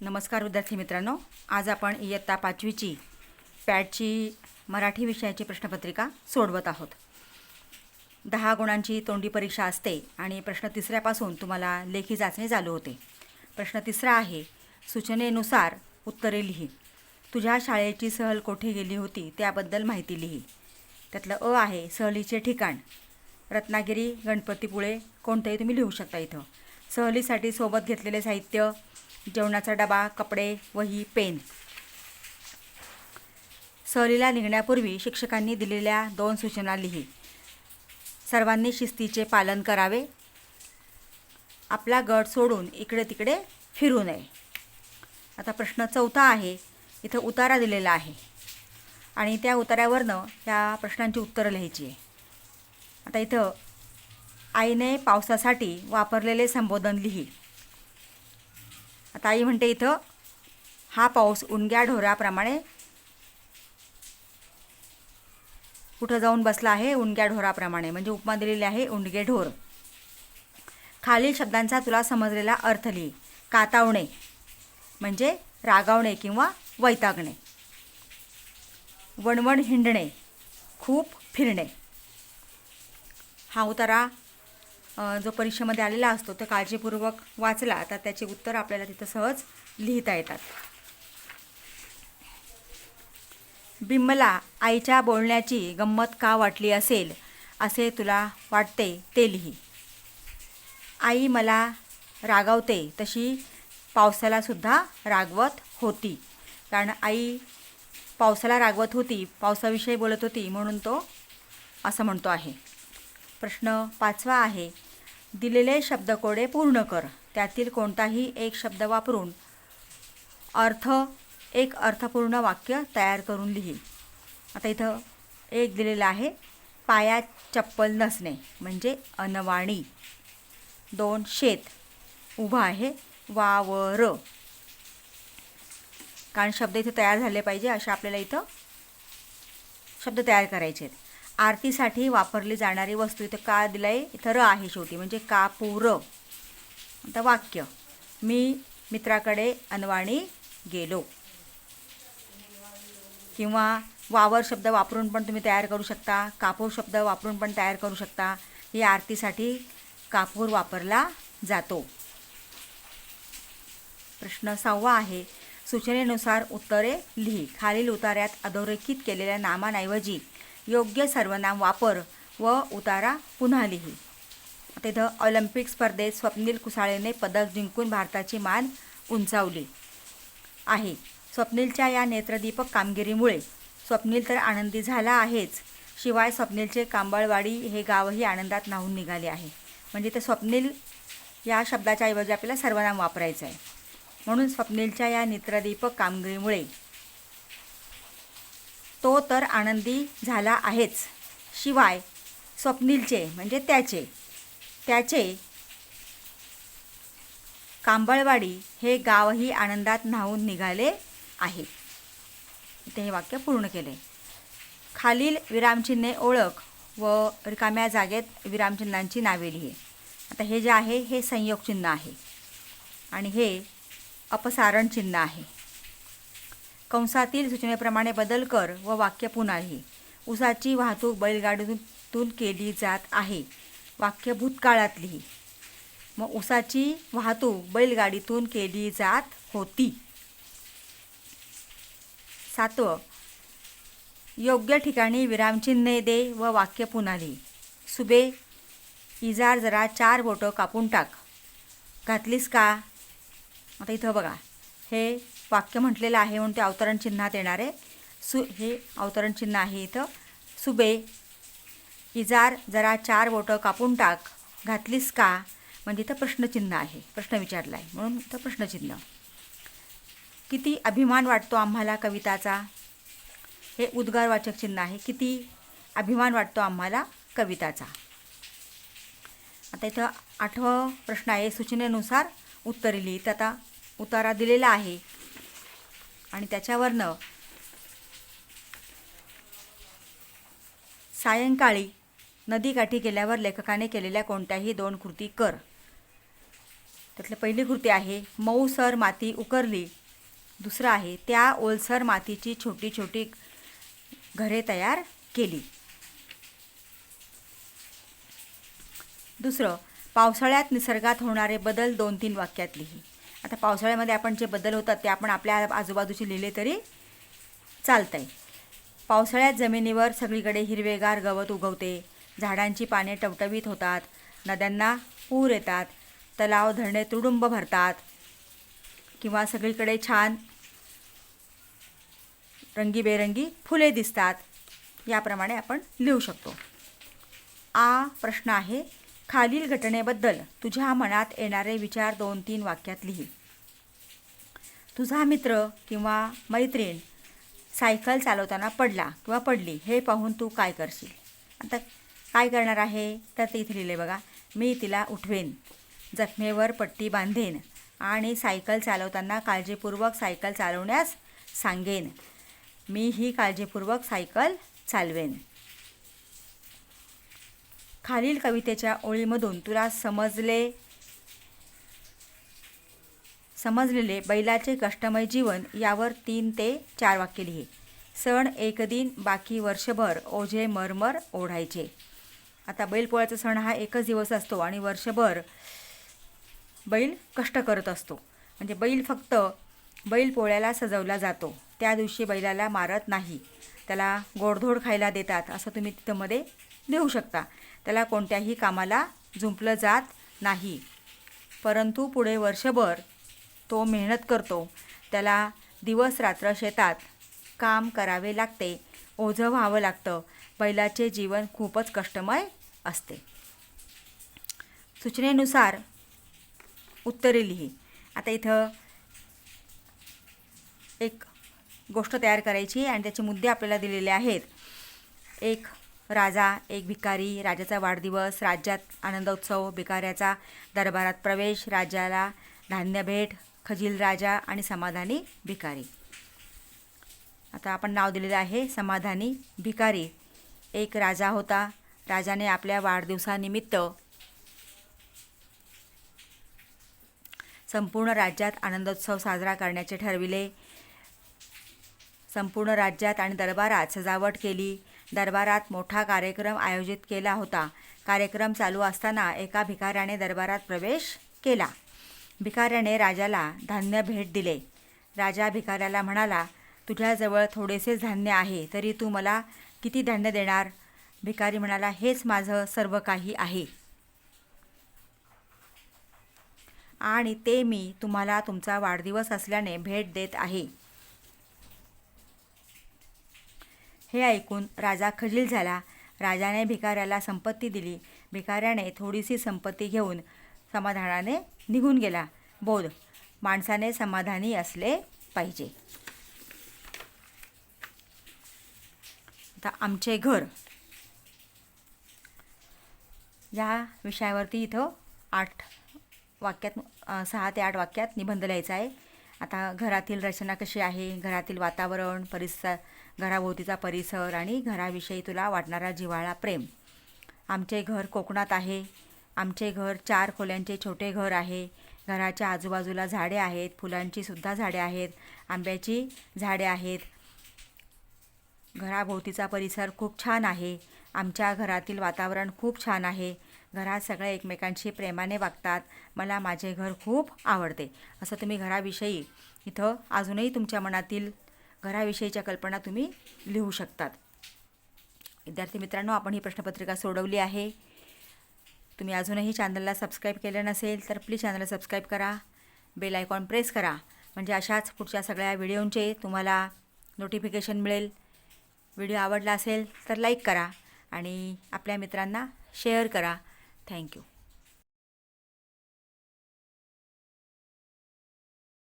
नमस्कार विद्यार्थी मित्रांनो. आज आपण इयत्ता पाचवीची पॅडची मराठी विषयाची प्रश्नपत्रिका सोडवत आहोत. दहा गुणांची तोंडी परीक्षा असते आणि प्रश्न तिसऱ्यापासून तुम्हाला लेखी चाचणी चालू होते. प्रश्न तिसरा आहे सूचनेनुसार उत्तरे लिही. तुझ्या शाळेची सहल कोठे गेली होती त्याबद्दल माहिती लिही. त्यातलं अ आहे सहलीचे ठिकाण. रत्नागिरी गणपतीपुळे कोणतंही तुम्ही लिहू शकता इथं. सहलीसाठी सोबत घेतलेले साहित्य जेवणाचा डबा कपडे वही पेन. सहलीला निघण्यापूर्वी शिक्षकांनी दिलेल्या दोन सूचना लिही. सर्वांनी शिस्तीचे पालन करावे. आपला गट सोडून इकडे तिकडे फिरू नये. आता प्रश्न चौथा आहे इथं उतारा दिलेला आहे. आणि त्या उतार्यावरनं या प्रश्नांची उत्तरं लिहायची आहे. आता इथं आईने पावसासाठी वापरलेले संबोधन लिही. आता आई म्हणते इथं हा पाऊस उनग्या ढोराप्रमाणे कुठं जाऊन बसला आहे उंडग्या ढोराप्रमाणे. म्हणजे उपमा दिलेली आहे उंडगे ढोर. खालील शब्दांचा तुला समजलेला अर्थ लिही. कातावणे म्हणजे रागावणे किंवा वैतागणे. वणवण हिंडणे खूप फिरणे. हा उतारा जो परीक्षेमध्ये आलेला असतो तो काळजीपूर्वक वाचला तर त्याची उत्तर आपल्याला तिथं सहज लिहिता येतात. बिमला आईच्या बोलण्याची गंमत का वाटली असेल असे तुला वाटते ते लिही. आई मला रागावते तशी पावसालासुद्धा रागवत होती. कारण आई पावसाला रागवत होती पावसाविषयी बोलत होती म्हणून तो असं म्हणतो आहे. प्रश्न पाचवा आहे दिलेले शब्दकोडे पूर्ण कर. त्यातील कोणताही एक शब्द वापरून अर्थ एक अर्थपूर्ण वाक्य तयार करून लिही. आता इथं एक दिलेलं आहे पायात चप्पल नसणे म्हणजे अनवाणी. दोन शेत. उभा आहे वावर. कारण शब्द इथे तयार झाले पाहिजे अशा आपल्याला इथं शब्द तयार करायचे आहेत. आरतीसाठी वापरली जाणारी वस्तू इथं का दिलं आहे इथं र आहे शेवटी म्हणजे कापूर आता वाक्य. मी मित्राकडे अनवाणी गेलो. किंवा वावर शब्द वापरून पण तुम्ही तयार करू शकता कापूर शब्द वापरून पण तयार करू शकता. ही आरतीसाठी कापूर वापरला जातो. प्रश्न सहावा आहे. सूचनेनुसार उत्तरे लिही. खालील उतार्यात अधोरेखित केलेल्या नामांऐवजी योग्य सर्वनाम वापर व उतारा पुन्हा लिही. तिथं ऑलिम्पिक स्पर्धेत स्वप्नील कुसाळेने पदक जिंकून भारताची मान उंचावली आहे. स्वप्नीलच्या या नेत्रदीपक कामगिरीमुळे स्वप्नील तर आनंदी झाला आहेच. शिवाय स्वप्नीलचे कांबळवाडी हे गावही आनंदात नाहून निघाले आहे. म्हणजे ते स्वप्नील या शब्दाच्या ऐवजी आपल्याला सर्वनाम वापरायचं आहे म्हणून स्वप्नीलच्या या नेत्रदीपक कामगिरीमुळे तो तर आनंदी झाला आहेच. शिवाय स्वप्नीलचे म्हणजे त्याचे त्याचे कांबळवाडी हे गावही आनंदात न्हावून निघाले आहे. इथे हे वाक्य पूर्ण केले. खालील विरामचिन्हे ओळख व रिकाम्या जागेत विरामचिन्हांची नावे लिही. आता हे जे आहे हे संयोग चिन्ह आहे. आणि हे अपसारण चिन्ह आहे. कंसातील सूचनेप्रमाणे बदल कर व वाक्य पुन्हा लिही उसाची वाहतूक बैलगाडीतून केली जात आहे. वाक्य भूतकाळात लिही मग उसाची वाहतूक बैलगाडीतून केली जात होती. सातवं. योग्य ठिकाणी विरामचिन्हे दे व वाक्य पुन्हा लिही सुबे इजार जरा चार बोटं कापून टाक. घातलीस का? आता इथं बघा. हे वाक्य म्हटलेलं आहे म्हणून ते अवतरण चिन्हात येणार आहे. सु हे अवतरण चिन्ह आहे इथं. सुबे इजार जरा चार बोटं कापून टाक. घातलीस का? म्हणजे इथं प्रश्नचिन्ह आहे. प्रश्न विचारला आहे म्हणून इथं प्रश्नचिन्ह किती अभिमान वाटतो आम्हाला कविताचा? हे उद्गारवाचक चिन्ह आहे. किती अभिमान वाटतो आम्हाला कविताचा? आता इथं आठवं प्रश्न आहे. सूचनेनुसार उत्तरेली लिही तर आता उतारा दिलेला आहे. आणि त्याच्यावरनं सायंकाळी नदीकाठी गेल्यावर लेखकाने केलेल्या कोणत्याही दोन कृती कर. त्यातली पहिली कृती आहे मऊसर माती उकरली. दुसरं आहे त्या ओलसर मातीची छोटी छोटी घरे तयार केली. दुसरं पावसाळ्यात निसर्गात होणारे बदल दोन तीन वाक्यात लिही. आता पावसाळ्यामध्ये आपण जे बदल होतात ते आपण आपल्या आजूबाजूचे लिहिले तरी चालतंय. पावसाळ्यात जमिनीवर सगळीकडे हिरवेगार गवत उगवते. झाडांची पाने टवटवीत होतात. नद्यांना पूर येतात. तलाव धरणे तुडुंब भरतात. किंवा सगळीकडे छान रंगीबेरंगी फुले दिसतात. याप्रमाणे आपण लिहू शकतो. आ प्रश्न आहे खालील घटनेबद्दल तुझ्या मनात येणारे विचार दोन तीन वाक्यात लिही. तुझा मित्र किंवा मैत्रीण सायकल चालवताना पडला किंवा पडली हे पाहून तू काय करशील? आता काय करणार आहे? तर ते इथे लिहिले बघा मी तिला उठवेन जखमेवर पट्टी बांधेन आणि सायकल चालवताना काळजीपूर्वक सायकल चालवण्यास सांगेन. मी ही काळजीपूर्वक सायकल चालवेन. खालील कवितेच्या ओळीमधून तुला समजले समजलेले बैलाचे कष्टमय जीवन यावर तीन ते चार वाक्य लिहे. सण एक दिन बाकी वर्षभर ओझे मरमर ओढायचे. आता बैलपोळ्याचा सण हा एकच दिवस असतो आणि वर्षभर बैल कष्ट करत असतो. म्हणजे बैल फक्त बैलपोळ्याला सजवला जातो. त्या दिवशी बैलाला मारत नाही. त्याला गोडधोड खायला देतात असं तुम्ही तिथंमध्ये देऊ लिहू शकता. त्याला कोणत्याही कामाला जुंपलं जात नाही. परंतु पुढे वर्षभर तो मेहनत करतो. त्याला दिवस रात्र शेतात काम करावे लागते ओझं व्हावं लागतं. बैलाचे जीवन खूपच कष्टमय असते. सूचनेनुसार उत्तरे लिही. आता इथं एक गोष्ट तयार करायची आणि त्याचे मुद्दे आपल्याला दिलेले आहेत. एक राजा एक भिकारी राजाचा वाढदिवस राज्यात आनंदोत्सव भिकाऱ्याचा दरबारात प्रवेश राजाला धान्य भेट खजील राजा आणि समाधानी भिकारी. आता आपण नाव दिलेलं आहे समाधानी भिकारी. एक राजा होता. राजाने आपल्या वाढदिवसानिमित्त संपूर्ण राज्यात आनंदोत्सव साजरा करण्याचे ठरविले. संपूर्ण राज्यात आणि दरबारात सजावट केली. दरबारात मोठा कार्यक्रम आयोजित केला होता. कार्यक्रम चालू असताना एका भिकाऱ्याने दरबारात प्रवेश केला. भिकाऱ्याने राजाला धान्य भेट दिले. राजा भिकाऱ्याला म्हणाला तुझ्याजवळ थोडेसे धान्य आहे तरी तू मला किती धान्य देणार? भिकारी म्हणाला हेच माझं सर्व काही आहे. आणि ते मी तुम्हाला तुमचा वाढदिवस असल्याने भेट देत आहे. हे ऐकून राजा खजील झाला. राजाने भिकाऱ्याला संपत्ती दिली. भिकाऱ्याने थोडीशी संपत्ती घेऊन समाधानाने निघून गेला. बोध. माणसाने समाधानी असले पाहिजे. आता आमचे घर. या विषयावरती इथं आठ वाक्यात सहा ते आठ वाक्यात निबंध लिहायचा आहे. आता घरातील रचना कशी आहे? घरातील वातावरण परिसर घराभोवतीचा परिसर आणि घराविषयी तुला वाटणारा जिव्हाळा प्रेम. आमचे घर कोकणात आहे. आमचे घर चार खोल्यांचे छोटे घर आहे. घराच्या आजूबाजूला झाडे आहेत. फुलांची सुद्धा झाडे आहेत. आंब्याची झाडे आहेत. घराभोवतीचा परिसर खूप छान आहे. आमच्या घरातील वातावरण खूप छान आहे. घरात सगळे एकमेकांशी प्रेमाने वागतात. मला माझे घर खूप आवडते. असं तुम्ही घराविषयी इथं अजूनही तुमच्या मनातील घराविषयीच्या कल्पना तुम्ही लिहू शकतात. विद्यार्थी मित्रांनो आपण ही प्रश्नपत्रिका सोडवली आहे. तुम्ही अजूनही चॅनलला सबस्क्राईब केलं नसेल तर प्लीज चॅनलला सबस्क्राईब करा. बेल आयकॉन प्रेस करा. म्हणजे अशाच पुढच्या सगळ्या व्हिडिओंचे तुम्हाला नोटिफिकेशन मिळेल. व्हिडिओ आवडला असेल तर लाईक करा आणि आपल्या मित्रांना शेअर करा. थँक्यू